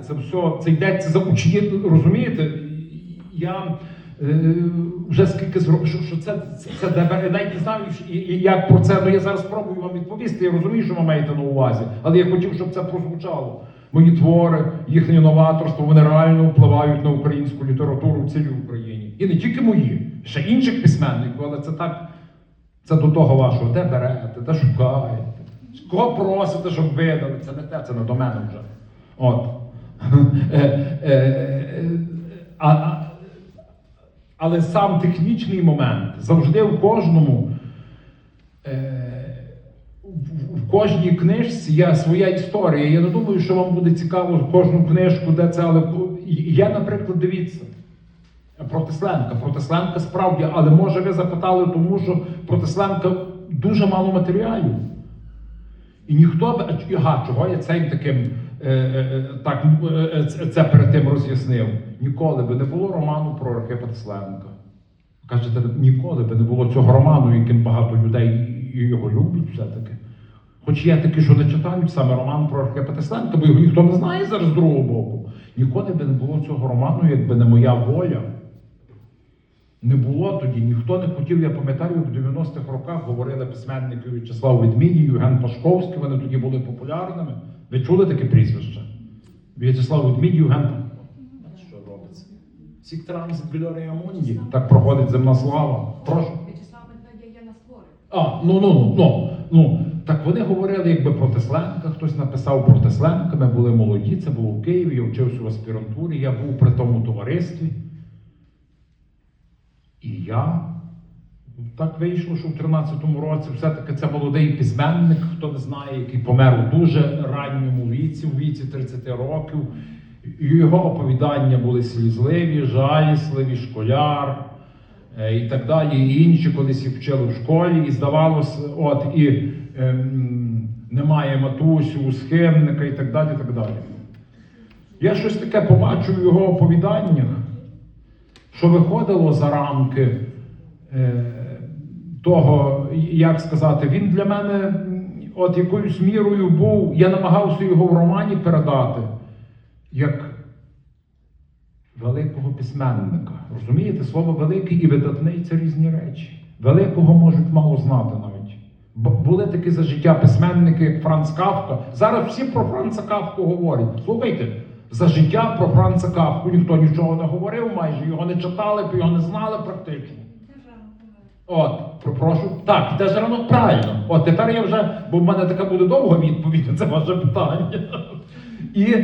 Це все це йдеться за учні, розумієте? Я е, вже скільки зро... що, що це, це, це навіть не знаю, як про це, ну я зараз спробую вам відповісти. Я розумію, що ви маєте на увазі, але я хотів, щоб це прозвучало. Мої твори, їхнє новаторство, вони реально впливають на українську літературу в цілій Україні. І не тільки мої, ще інших письменників, але це так. Це до того вашого, де берете, де шукаєте, кого просите, щоб видали. Це не те, це не до мене вже. От. Е, е, а- Але сам технічний момент завжди в кожному. е, в- кожній книжці є своя історія. Я не думаю, що вам буде цікаво кожну книжку, де це, але я, наприклад, дивіться. Про Тесленка. Про Тесленка справді, але може ви запитали, тому що про Тесленка дуже мало матеріалів. І ніхто б. Ага, чого я цим таким так, е, це, це перед тим роз'яснив? Ніколи би не було роману про Архипа Тесленка. Кажете, ніколи би не було цього роману, яким багато людей його люблять все-таки. Хоч є такі, що не читають саме роман про Архипа Тесленка, бо його ніхто не знає зараз з другого боку. Ніколи би не було цього роману, якби не моя воля. Не було тоді, ніхто не хотів. Я пам'ятаю, як в 90-х роках говорили письменники В'ячеслав Ведмідій, Євген Пашковський, вони тоді були популярними. Ви чули таке прізвище? В'ячеслав Ведмідій, Євген Пашковський. Що робиться? Сіктранс Глорія Монді. Так проходить земна слава. Прошу. В'ячеслав Медведя є на створи. А, ну ну ну ну ну. Так вони говорили якби про Тесленка, хтось написав про Тесленка, ми були молоді, це було в Києві, я вчився в аспірантурі, я був при тому товаристві. І я так вийшло, що в 13-му році все-таки це молодий письменник, хто не знає, який помер у дуже ранньому віці, у віці 30 років. І його оповідання були слізливі, жалісливі, школяр е, і так далі. І інші колись їх вчили в школі, і здавалося, от і ем, немає матусю, схемника і так далі. так далі. Я щось таке побачив в його оповіданнях, що виходило за рамки е, того, як сказати, він для мене от якоюсь мірою був, я намагався його в романі передати як великого письменника. Розумієте, слово великий і видатний це різні речі. Великого можуть мало знати навіть. Бо були такі за життя письменники, як Франц Кавка. Зараз всі про Франца Кавку говорять. Слухайте, за життя про Франца Кавку ніхто нічого не говорив, майже його не читали, його не знали практично. От, про- прошу. Так, теж рано правильно. От тепер я вже, бо в мене така буде довга відповідь на це ваше питання. І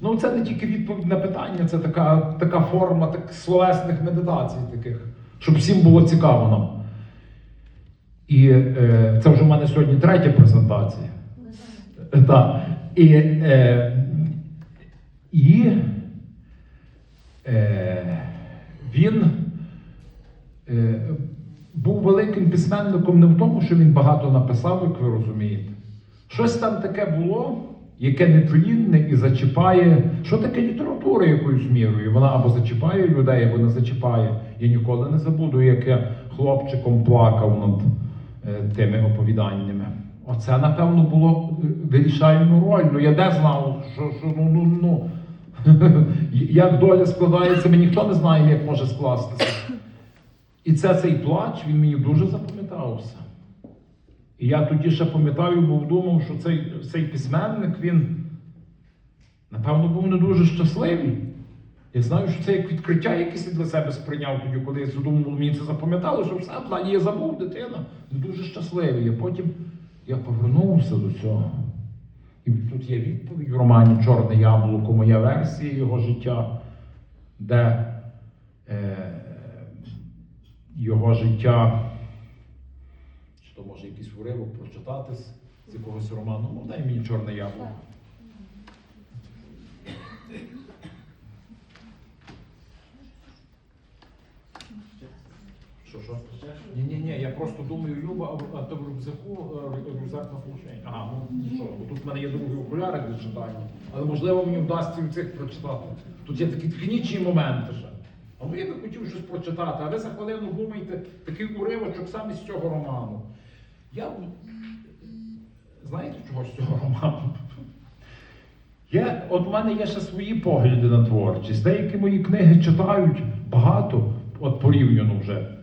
ну, це не тільки відповідь на питання, це така, така форма так, словесних медитацій таких, щоб всім було цікаво нам. І е, це вже в мене сьогодні третя презентація. Так. І, е, і е, він е, був великим письменником не в тому, що він багато написав, як ви розумієте. Щось там таке було, яке нетлінне і зачіпає. Що таке література якоюсь мірою? Вона або зачіпає людей, або не зачіпає. Я ніколи не забуду, як я хлопчиком плакав над е, тими оповіданнями. Оце, напевно, було вирішальну роль. Ну я де знав, що, що ну, ну, ну. як доля складається, ми ніхто не знає, як може скластися. І це цей плач, він мені дуже запам'ятався. І я тоді ще пам'ятаю, бо думав, що цей, цей письменник, він, напевно, був не дуже щасливий. Я знаю, що це як відкриття якесь я для себе сприйняв тоді, коли я задумав, мені це запам'ятало, що все плані я забув дитина, не дуже щасливий. А потім я повернувся до цього. І тут є відповідь в романі Чорне яблуко, моя версія його життя, де е, його життя, чи то може якийсь уривок прочитати з, з якогось роману. Ну, дай мені чорне яблуко. Що, що? Ні, ні, ні, я просто думаю, Люба, а, то в рюкзаку е, рюкзак на флешені. Ага, ну бо тут в мене є другі окуляри для читання, але можливо мені вдасться цих прочитати. Тут є такі технічні моменти ще. А ну я би хотів щось прочитати, а ви за хвилину думаєте такий уривочок саме з цього роману. Я знаєте чого з цього роману? Я, от в мене є ще свої погляди на творчість. Деякі мої книги читають багато, от порівняно вже.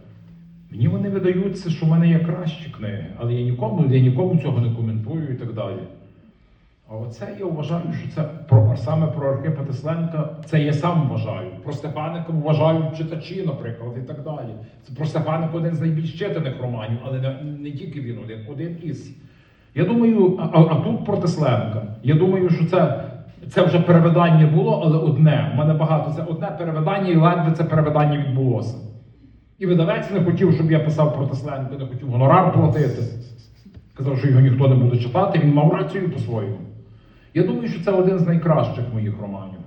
Мені вони видаються, що в мене є кращі книги, але я нікому, я нікому цього не коментую і так далі. А оце я вважаю, що це про саме про Архипа Тесленка, це я сам вважаю. Про Степаника вважають читачі, наприклад, і так далі. Це про Степаника один з найбільш читаних романів, але не, не тільки він один, один із. Я думаю, а, а тут про Тесленка. Я думаю, що це, це вже перевидання було, але одне. У мене багато це одне перевидання, і ледве це перевидання відбулося. І видавець не хотів, щоб я писав про не хотів гонорар платити. Казав, що його ніхто не буде читати, він мав рацію по-своєму. Я думаю, що це один з найкращих моїх романів.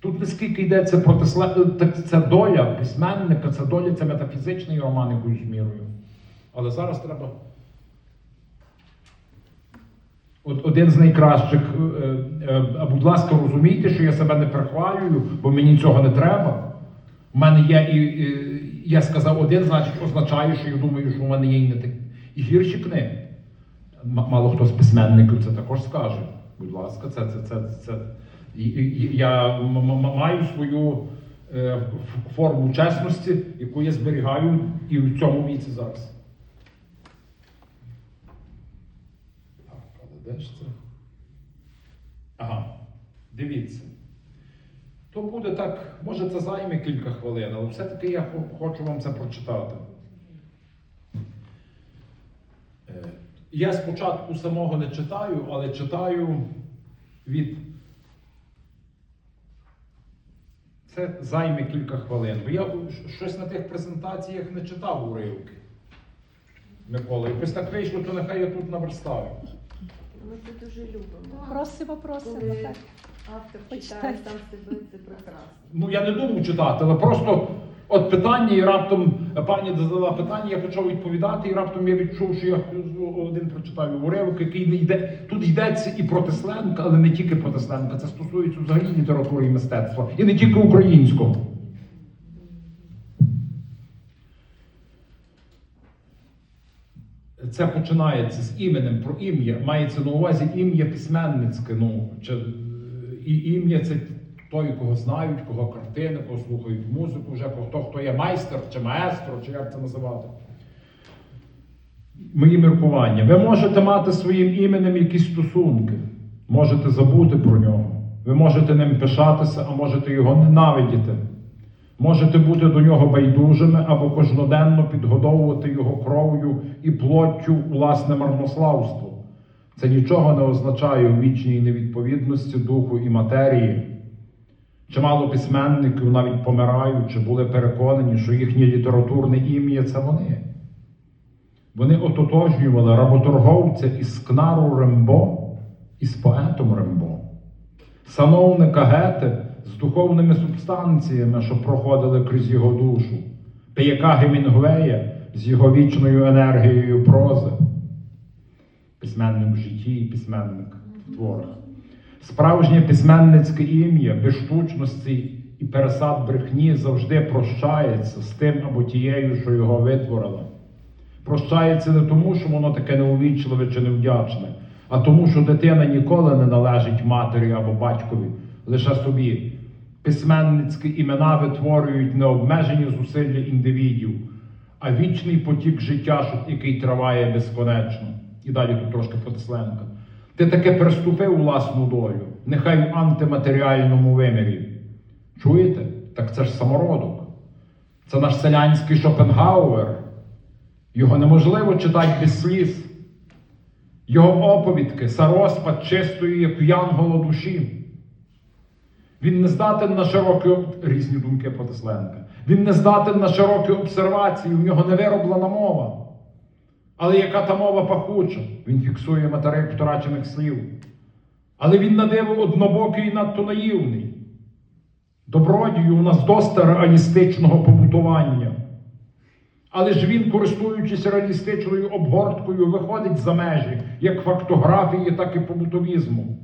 Тут не скільки йдеться про Тесленка, це доля письменника, це доля, це метафізичний роман якоюсь мірою. Але зараз треба. От один з найкращих. е, е, будь ласка, розумійте, що я себе не прихвалюю, бо мені цього не треба. У мене є і, і я сказав один, значить означає, що я думаю, що в мене є і не такі і гірші книги. Мало хто з письменників це також скаже. Будь ласка, це, це, це, це. І, і, я маю свою е, форму чесності, яку я зберігаю і в цьому віці зараз. Так, але де ж це? Ага, дивіться. То буде так, може це займе кілька хвилин, але все-таки я хочу вам це прочитати. Е, Я спочатку самого не читаю, але читаю від. Це займе кілька хвилин. Бо я щось на тих презентаціях не читав уривки. Микола, якось так вийшло, то нехай я тут наверстаю. Ми це дуже любимо. Просимо, просимо. Коли Так. Автор читає сам себе, це прекрасно. Ну я не думав читати, але просто от питання, і раптом пані задала питання, я почав відповідати, і раптом я відчув, що я один прочитаю уривок, який не йде. Тут йдеться і про Тесленка, але не тільки про Тесленка. Це стосується взагалі літератури і мистецтва, і не тільки українського. Це починається з іменем про ім'я. Мається на увазі ім'я письменницьке. Ну, чи, і ім'я це той, кого знають, кого картини, кого слухають музику, вже хто, хто є майстер чи маестро, чи як це називати. Мої міркування. Ви можете мати своїм іменем якісь стосунки, можете забути про нього. Ви можете ним пишатися, а можете його ненавидіти. Можете бути до нього байдужими або кожноденно підгодовувати його кров'ю і плоттю власне марнославство. Це нічого не означає у вічній невідповідності духу і матерії. Чимало письменників, навіть помираючи, були переконані, що їхнє літературне ім'я це вони. Вони ототожнювали работорговця із Кнару Рембо із поетом Рембо, сановника Гете з духовними субстанціями, що проходили крізь його душу, пияка Гемінгвея з його вічною енергією прози, письменник в житті і письменник в творах. Справжнє письменницьке ім'я без штучності і пересад брехні завжди прощається з тим або тією, що його витворила. Прощається не тому, що воно таке неувічливе чи невдячне, а тому, що дитина ніколи не належить матері або батькові, лише собі. Письменницькі імена витворюють не обмежені зусилля індивідів, а вічний потік життя, який триває безконечно. І далі тут трошки про Тесленка. Ти таки переступив власну долю, нехай в антиматеріальному вимірі. Чуєте? Так це ж самородок. Це наш селянський Шопенгауер. Його неможливо читати без сліз. Його оповідки це розпад чистої, як у янгола душі. Він не здатен на широкі різні думки про Тесленка. Він не здатен на широкі обсервації, у нього не вироблена мова. Але яка та мова пахуча? Він фіксує материк вторачених слів. Але він на диво однобокий і надто наївний. Добродію у нас доста реалістичного побутування. Але ж він, користуючись реалістичною обгорткою, виходить за межі як фактографії, так і побутовізму.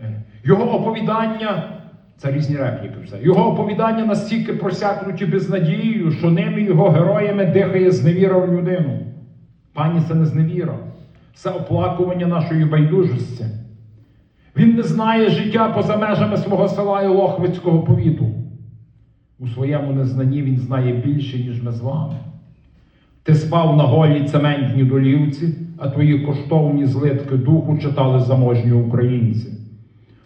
Е, Його оповідання, це різні репліки все. Його оповідання настільки просякнуті безнадією, що ними його героями дихає зневіра в людину. Пані, це не зневіра, це оплакування нашої байдужості. Він не знає життя поза межами свого села і Лохвицького повіту. У своєму незнанні він знає більше, ніж ми з вами. Ти спав на голій цементній долівці, а твої коштовні злитки духу читали заможні українці.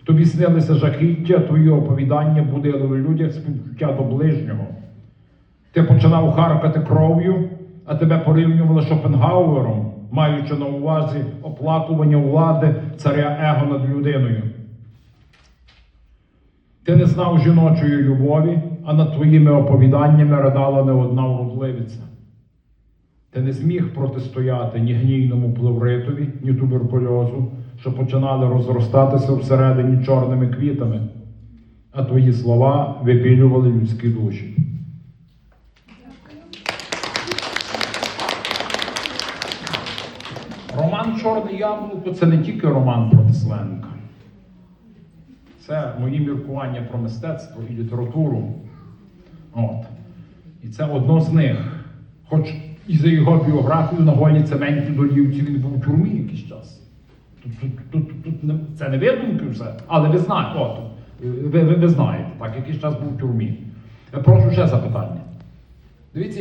Тобі снилися жахіття, твої оповідання будили в людях співчуття до ближнього. Ти починав харкати кров'ю, а тебе порівнювали Шопенгауером, маючи на увазі оплакування влади царя Его над людиною. Ти не знав жіночої любові, а над твоїми оповіданнями ридала не одна вродливиця. Ти не зміг протистояти ні гнійному плевритові, ні туберкульозу, що починали розростатися всередині чорними квітами, а твої слова випілювали людські душі. Роман Чорне яблуко це не тільки роман про Тесленка. Це мої міркування про мистецтво і літературу. От. І це одно з них. Хоч і за його біографію на голі цементі долівці він був у тюрмі якийсь час. Тут, тут, тут, тут не, це не видумки все, але ви знаєте, от, ви, ви, ви знаєте, так, якийсь час був у тюрмі. Я прошу ще запитання. Дивіться, як